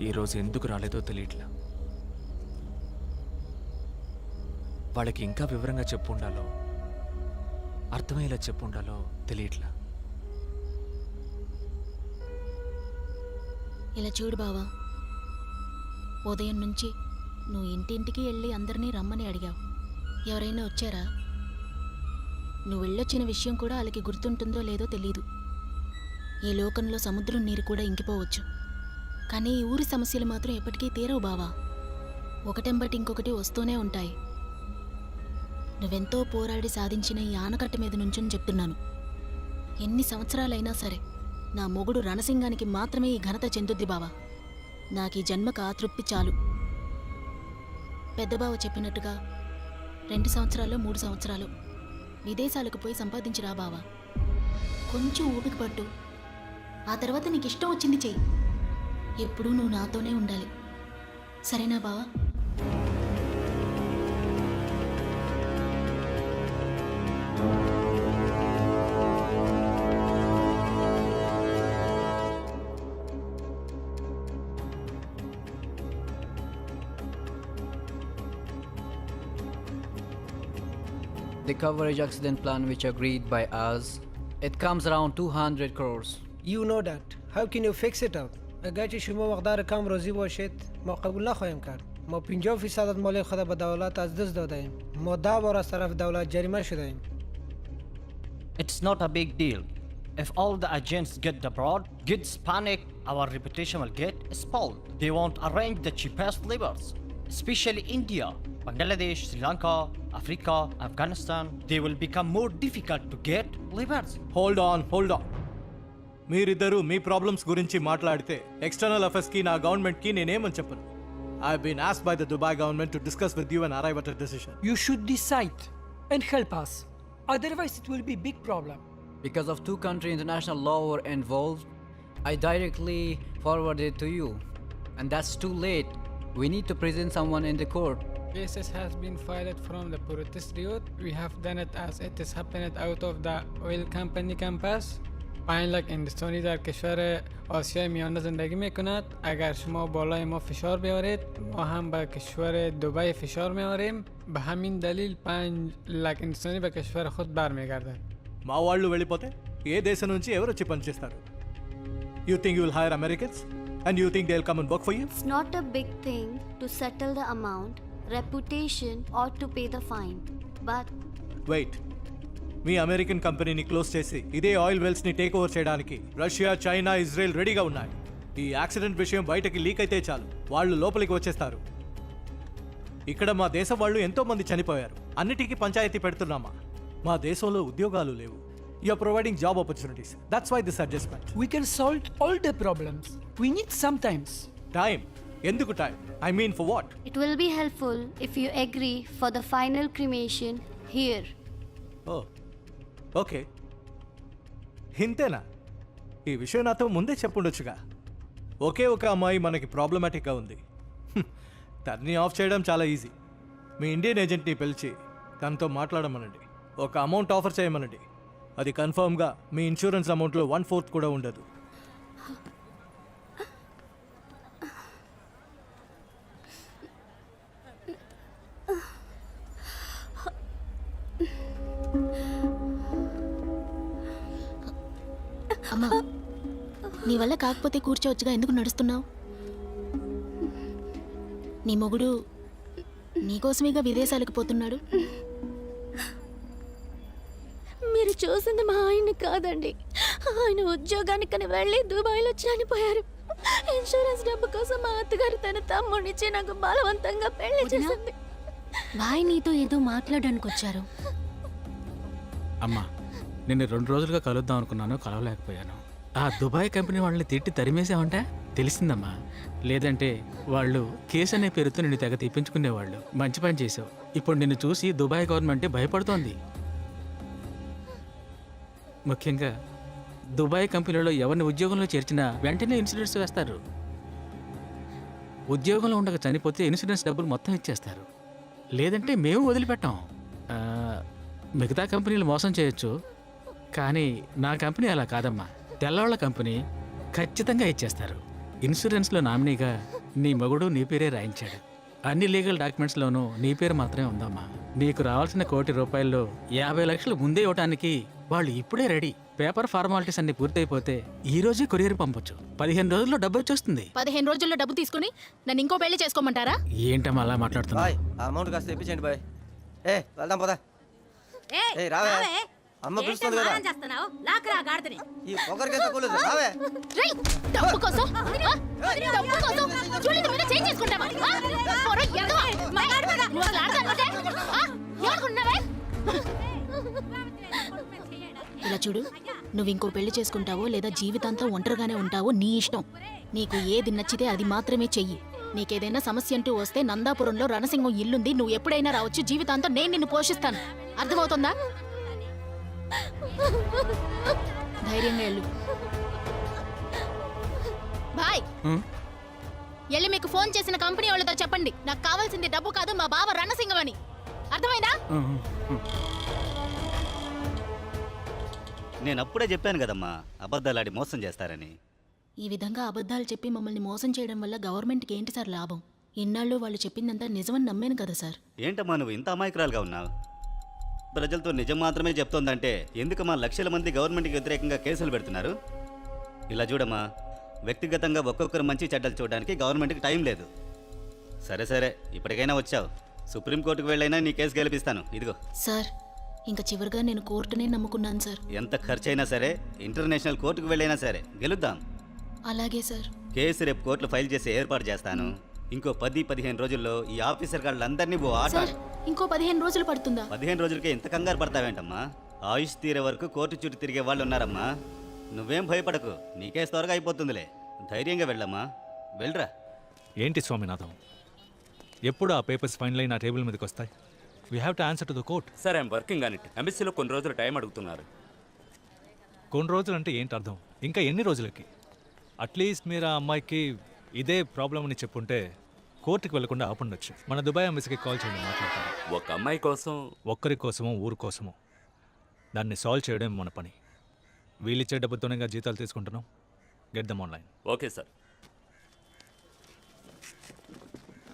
ఈరోజు ఎందుకు రాలేదో తెలియట్లా. వాళ్ళకి ఇంకా వివరంగా చెప్పుండాలో అర్థమయ్యేలా చెప్పుండాలో తెలియట్లా. ఇలా చూడు బావా ఉదయం నుంచి నువ్వు ఇంటింటికి వెళ్ళి అందరినీ రమ్మని అడిగావు. ఎవరైనా వచ్చారా? నువ్వు వెళ్ళొచ్చిన విషయం కూడా వాళ్ళకి గుర్తుంటుందో లేదో తెలీదు. ఈ లోకంలో సముద్రం నీరు కూడా ఇంకిపోవచ్చు. కానీ ఈ ఊరి సమస్యలు మాత్రం ఎప్పటికీ తీరవు బావా. ఒకటెంబటి ఇంకొకటి వస్తూనే ఉంటాయి. నువ్వెంతో పోరాడి సాధించిన ఈ ఆనకట్ట మీద నుంచొని చెప్తున్నాను. ఎన్ని సంవత్సరాలైనా సరే నా మొగుడు రణసింగానికి మాత్రమే ఈ ఘనత చెందుద్ది బావా. నాకు ఈ జన్మకు ఆ తృప్తి చాలు. పెద్దబావ చెప్పినట్టుగా రెండు సంవత్సరాలు మూడు సంవత్సరాలు విదేశాలకు పోయి సంపాదించిరా బావా. కొంచెం ఊపిక పట్టు. ఆ తర్వాత నీకు ఇష్టం వచ్చింది చెయ్యి. ఎప్పుడూ నువ్వు నాతోనే ఉండాలి సరేనా బావా The coverage accident plan which agreed by us, it comes around 200 crores. You know that. How can you fix it out? اگر چه شما مقدار کم روزی باشید ما قبول نخواهیم کرد ما 50 فیصد از مالی خود به دولت از دست داده ایم ما ده بار از طرف دولت جریمه شده ایم It's not a big deal. If all the agents get abroad, gets panic, our reputation will get spoiled. They won't arrange the cheapest labors, especially India, Bangladesh, Sri Lanka, Africa, Afghanistan. They will become more difficult to get labors. Hold on, hold on. మీరిద్దరూ మీ problems గురించి మాట్లాడితే external affairs కి నా government కి నేనేమని చెప్పను I been as by the Dubai government to discuss with you and arrive at decision You should decide and help us. Otherwise, it will be big problem. Because of two country international law were involved, I directly forwarded to you. And that's too late. We need to present someone in the court. cases has been filed from the protest route. We have done it as it is happened out of the oil company campus. پنج لک هندوستانی در کشور آسیای میانه زندگی میکند اگر شما بالای ما فشار بیارید ما هم به کشور دبی فشار میاریم به همین دلیل پنج لک هندوستانی به کشور خود برمیگردند మా వాళ్ళు వెళ్ళిపోతే ఏ దేశం నుంచి ఎవరు వచ్చి పనిచేస్తారు you think you will hire Americans and you think they will come and work for you It's not a big thing to settle the amount, reputation, or to pay the fine. But wait me American కంపెనీని close చేసి ఇదే oil వెల్స్ని take over చేయడానికి Russia China Israel రెడీగా ఉన్నాయి. ఈ accident విషయం బయటకి లీక్ అయితే చాలు. వాళ్ళు లోపలికి వచ్చేస్తారు. ఇక్కడ మా దేశం వాళ్ళు ఎంతో మంది చనిపోయారు. అన్నిటికీ పంచాయతీ పెడుతున్నామా? మా దేశంలో ఉద్యోగాలు లేవు. You're providing job opportunities that's why this adjustment We can solve all the problems. We need sometimes. Time ఎందుకు time I mean for what it will be helpful if you agree for the final cremation here. Oh okay. ఇంతేనా? ఈ విషయం నాతో ముందే చెప్పుండొచ్చుగా. ఒకే ఒక అమ్మాయి మనకి ప్రాబ్లమాటిక్గా ఉంది. హ్మ్. తన్ని ఆఫ్ చేయడం చాలా ఈజీ మీ ఇండియన్ ఏజెంట్ని పిలిచి తనతో మాట్లాడమనండి. ఒక అమౌంట్ ఆఫర్ చేయమనండి. అది కన్ఫర్మ్గా మీ ఇన్సూరెన్స్ అమౌంట్లో వన్ ఫోర్త్ కూడా ఉండదు. కాకపోతే కూర్చోవచ్చుగా ఎందుకు నడుస్తున్నావు? నీ మొగుడు నీకోసమేగా విదేశాలకు పోతున్నాడు? మీరు చూసింది మా ఆయన్ని కాదండి. ఆయన ఉద్యోగానికని వెళ్ళి దుబాయ్లో చనిపోయారు. ఇన్సూరెన్స్ డబ్బు కోసం మా అత్తగారు తన తమ్ముడిచ్చి నాకు బలవంతంగా పెళ్ళి చేసింది. బాయ్ నీతో ఏదో మాట్లాడడానికి వచ్చారు. అమ్మా నిన్ను రెండు రోజులుగా కలుద్దాం అనుకున్నాను కలవలేకపోయాను. ఆ దుబాయ్ కంపెనీ వాళ్ళని తిట్టి తరిమేసావంటే తెలిసిందమ్మా. లేదంటే వాళ్ళు కేసు అనే పేరుతో నిన్ను తెగ తెప్పించుకునేవాళ్ళు. మంచి పని చేసావు ఇప్పుడు నిన్ను చూసి దుబాయ్ గవర్నమెంట్ భయపడుతోంది. ముఖ్యంగా దుబాయ్ కంపెనీలో ఎవరిని ఉద్యోగంలో చేర్చినా వెంటనే ఇన్సూరెన్స్ వేస్తారు. ఉద్యోగంలో ఉండక చనిపోతే ఇన్సూరెన్స్ డబ్బులు మొత్తం ఇచ్చేస్తారు. లేదంటే మేము వదిలిపెట్టాం. మిగతా కంపెనీలు మోసం చేయొచ్చు. కానీ నా కంపెనీ అలా కాదమ్మా. తెల్లవాళ్ళ కంపెనీ ఖచ్చితంగా ఇచ్చేస్తారు. ఇన్సూరెన్స్లో నామినీగా నీ మగుడు నీ పేరే రాయించాడు. అన్ని లీగల్ డాక్యుమెంట్స్లోనూ నీ పేరు మాత్రమే ఉందమ్మా. నీకు రావాల్సిన కోటి రూపాయల్లో యాభై లక్షలు ముందే ఇవ్వడానికి వాళ్ళు ఇప్పుడే రెడీ. పేపర్ ఫార్మాలిటీస్ అన్ని పూర్తయిపోతే ఈ రోజే కొరియర్ పంపొచ్చు. పదిహేను రోజుల్లో డబ్బు వచ్చేస్తుంది. పదిహేను రోజుల్లో డబ్బు తీసుకుని నన్ను ఇంకో పెళ్ళి చేసుకోమంటారా? ఏంటమ్మా అలా మాట్లాడుతున్నా బాయ్ ఆ అమౌంట్ కాస్త తెప్పించండి బాయ్. ఏ వెళ్దాం పదా. ఏ రావే. అమ్మ పిలుస్తుంది కదా ఈ రావే రేయ్, డబ్బు కోసం ఆ? డబ్బు కోసం చూడలేదు మీద చేంజ్ చేసుకుంటావా ఆ? పొర ఎడమ. నువ్వు అసలు ఆడతానంటే? ఆ? ఏమనుకుంటున్నావే? ఇలా చూడు నువ్వు ఇంకో పెళ్ళి చేసుకుంటావో లేదా జీవితాంతం ఒంటరిగానే ఉంటావో నీ ఇష్టం నీకు ఏది నచ్చితే అది మాత్రమే చెయ్యి నీకేదైనా సమస్య అంటూ వస్తే నందాపురంలో రణసింహం ఇల్లుంది నువ్వు ఎప్పుడైనా రావచ్చు జీవితాంతం నేను నిన్ను పోషిస్తాను అర్థమవుతుందా ధైర్యంగా వెళ్ళు. బాయ్? వెళ్ళి మీకు ఫోన్ చేసిన కంపెనీ వాళ్ళతో చెప్పండి. నాకు కావాల్సింది డబ్బు కాదు మా బావ రణసింగం అని. అర్థమైందా. నేను అప్పుడే చెప్పాను కదమ్మా అబద్ధాలాడి మోసం చేస్తారని. ఈ విధంగా అబద్ధాలు చెప్పి మమ్మల్ని మోసం చేయడం వల్ల గవర్నమెంట్కి ఏంటి సార్ లాభం? ఇన్నాళ్ళు వాళ్ళు చెప్పిందంతా నిజమని నమ్మాను కదా సార్. ఏంటమ్మా నువ్వు ఇంత అమాయకురాలుగా ఉన్నావు? ప్రజలతో నిజం మాత్రమే చెప్తోందంటే ఎందుకమ్మా లక్షల మంది గవర్నమెంట్కి వ్యతిరేకంగా కేసులు పెడుతున్నారు? ఇలా చూడమ్మా వ్యక్తిగతంగా ఒక్కొక్కరు మంచి చెడ్డలు చూడడానికి గవర్నమెంట్కి టైం లేదు. సరే సరే ఇప్పటికైనా వచ్చావు. సుప్రీంకోర్టుకు వెళ్ళైనా నీ కేసు గెలిపిస్తాను. ఇదిగో. సార్ ఇంకా చివరిగా నేను కోర్టునే నమ్ముకున్నాను సార్. ఎంత ఖర్చైనా సరే ఇంటర్నేషనల్ కోర్టుకు వెళ్ళైనా సరే గెలుద్దాం. అలాగే సార్. కేసు రేపు కోర్టులో ఫైల్ చేసి ఏర్పాటు చేస్తాను. ఇంకో పది పదిహేను రోజుల్లో ఈ ఆఫీసర్ గాళ్ళందరినీ ఓ ఆట. సార్ ఇంకో పదిహేను రోజులు పడుతుందా? పదిహేను రోజులకే ఇంత కంగారు పడతావేంటమ్మా? ఆయుష్ తీరే వరకు కోర్టు చుట్టూ తిరిగే వాళ్ళు ఉన్నారమ్మా నువ్వేం భయపడకు నీకే త్వరగా అయిపోతుందిలే. ధైర్యంగా వెళ్ళమ్మా. వెళ్ళరా. ఏంటి స్వామినాథం? ఎప్పుడు ఆ పేపర్స్ ఫైనల్ అయి నా టేబుల్ మీదకి వస్తాయి? We have to answer to the court sir I'm working on it ఎంబసీలో కొన్ని రోజులు టైం అడుగుతున్నారు. కొన్ని రోజులు అంటే ఏంటి అర్థం? ఇంకా ఎన్ని రోజులకి? అట్లీస్ట్ మీరు ఆ అమ్మాయికి ఇదే ప్రాబ్లం అని చెప్పుంటే కోర్టుకి వెళ్ళకుండా ఆపుండొచ్చు. మన దుబాయ్ ఎంబసీకి కాల్ చేయండి మాట్లాడతాను. ఒక అమ్మాయి కోసం? ఒక్కరి కోసమో ఊరు కోసమో. దాన్ని సాల్వ్ చేయడం మన పని. వీళ్ళిచ్చే డబ్బుతోనే జీతాలు తీసుకుంటున్నాం. Get them online okay sir.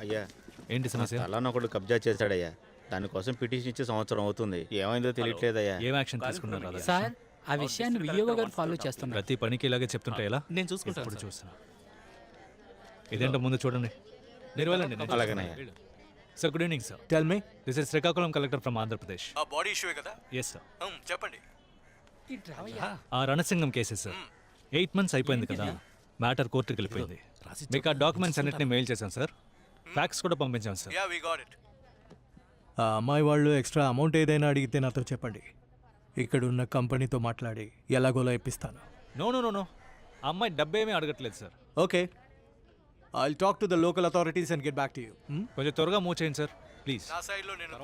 అయ్యా ఏంటి సమస్య? స్థలాన్ని ఒకడు కబ్జా చేశాడయ్యా. దానికోసం పిటిషన్ ఇచ్చి సంవత్సరం అవుతుంది. ఏమైందో తెలియట్లేదయ్యా ఏం యాక్షన్ తీసుకున్నారు? సార్ ఆ విషయాన్ని వియోగ గారు ఫాలో చేస్తున్నారు. ప్రతి పనికి ఇలాగే చెప్తుంటే ఎలా? నేను చూసుకుంటాను ఇప్పుడు చూస్తున్నా? ఇదేంటో ముందు చూడండి. వెళ్ళండి నేను. Sir good evening sir tell me this is Srikakulam collector from Andhra Pradesh ఆ బాడీ ఇష్యూే కదా? ఎస్ సార్ చెప్పండి. ఆ Ranasingam cases sir eight months అయిపోయింది కదా. మ్యాటర్ కోర్టుకి వెళ్ళిపోయింది. మీకు ఆ డాక్యుమెంట్స్ అన్నిటిని మెయిల్ చేశాను సార్ ఫ్యాక్స్ కూడా పంపించాను sir yeah we got it ఆ అమ్మాయి వాళ్ళు ఎక్స్ట్రా అమౌంట్ ఏదైనా అడిగితే నాతో చెప్పండి. ఇక్కడ ఉన్న కంపెనీతో మాట్లాడి ఎలాగోలా ఇప్పిస్తాను. నో నో నో నో ఆ అమ్మాయి డబ్బేమీ అడగట్లేదు sir okay I talk to the local authorities and get back to you కొంచెం త్వరగా మూవ్ చేయండి సార్ ప్లీజ్ నా నేను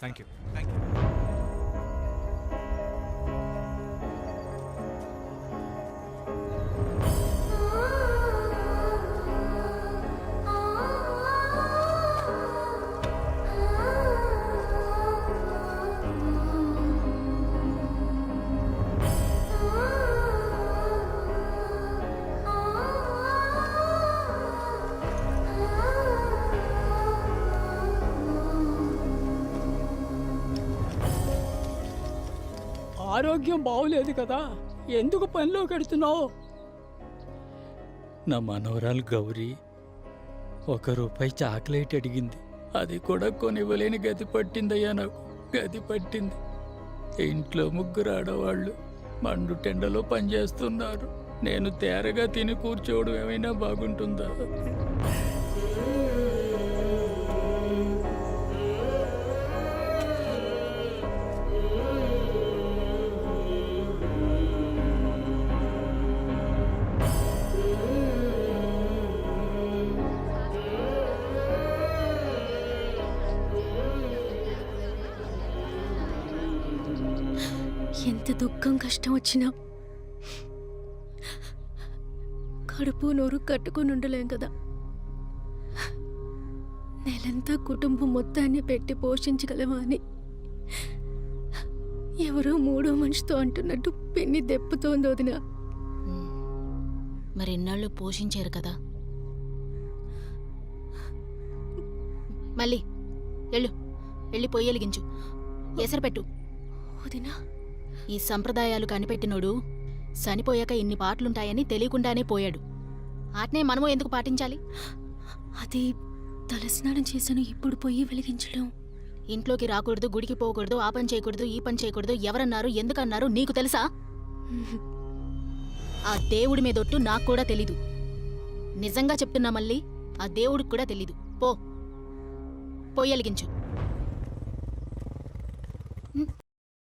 థ్యాంక్ యూ థ్యాంక్ యూ ఆరోగ్యం బాగోలేదు కదా ఎందుకు పనిలో కడుతున్నావు నా మనవరాలు గౌరీ ఒక రూపాయి చాక్లెట్ అడిగింది. అది కూడా కొనివ్వలేని గది పట్టిందయ్యా నాకు గది పట్టింది. ఇంట్లో ముగ్గురు ఆడవాళ్ళు మండు టెండలో పనిచేస్తున్నారు. నేను తేరగా తిని కూర్చోవడం ఏమైనా బాగుంటుందా? ఎంత దుఃఖం కష్టం వచ్చినా కడుపు నోరు కట్టుకుని ఉండలేం కదా. నెలంతా కుటుంబం మొత్తాన్ని పెట్టి పోషించగలమా అని ఎవరో మూడో మనిషితో అంటున్నట్టు పిన్ని దెప్పుతోంది వదిన. మరి ఇన్నాళ్ళు పోషించారు కదా. మళ్ళీ వెళ్ళు. వెళ్ళి పొయ్యి వెలిగించు. ఎసరు పెట్టు. వదినా. ఈ సంప్రదాయాలు కనిపెట్టినోడు చనిపోయాక ఇన్ని పాటలుంటాయని తెలియకుండానే పోయాడు. ఆటనే మనము ఎందుకు పాటించాలి? అది తలస్నానం చేశాను ఇప్పుడు పొయ్యి వెలిగించడం. ఇంట్లోకి రాకూడదు గుడికి పోకూడదు ఆ పని చేయకూడదు ఈ పని చేయకూడదు ఎవరన్నారు ఎందుకన్నారు నీకు తెలుసా? ఆ దేవుడి మీదొట్టు నాకు కూడా తెలీదు. నిజంగా చెప్తున్నా మళ్ళీ ఆ దేవుడికి కూడా తెలీదు. పో. పొయ్యి వెలిగించు.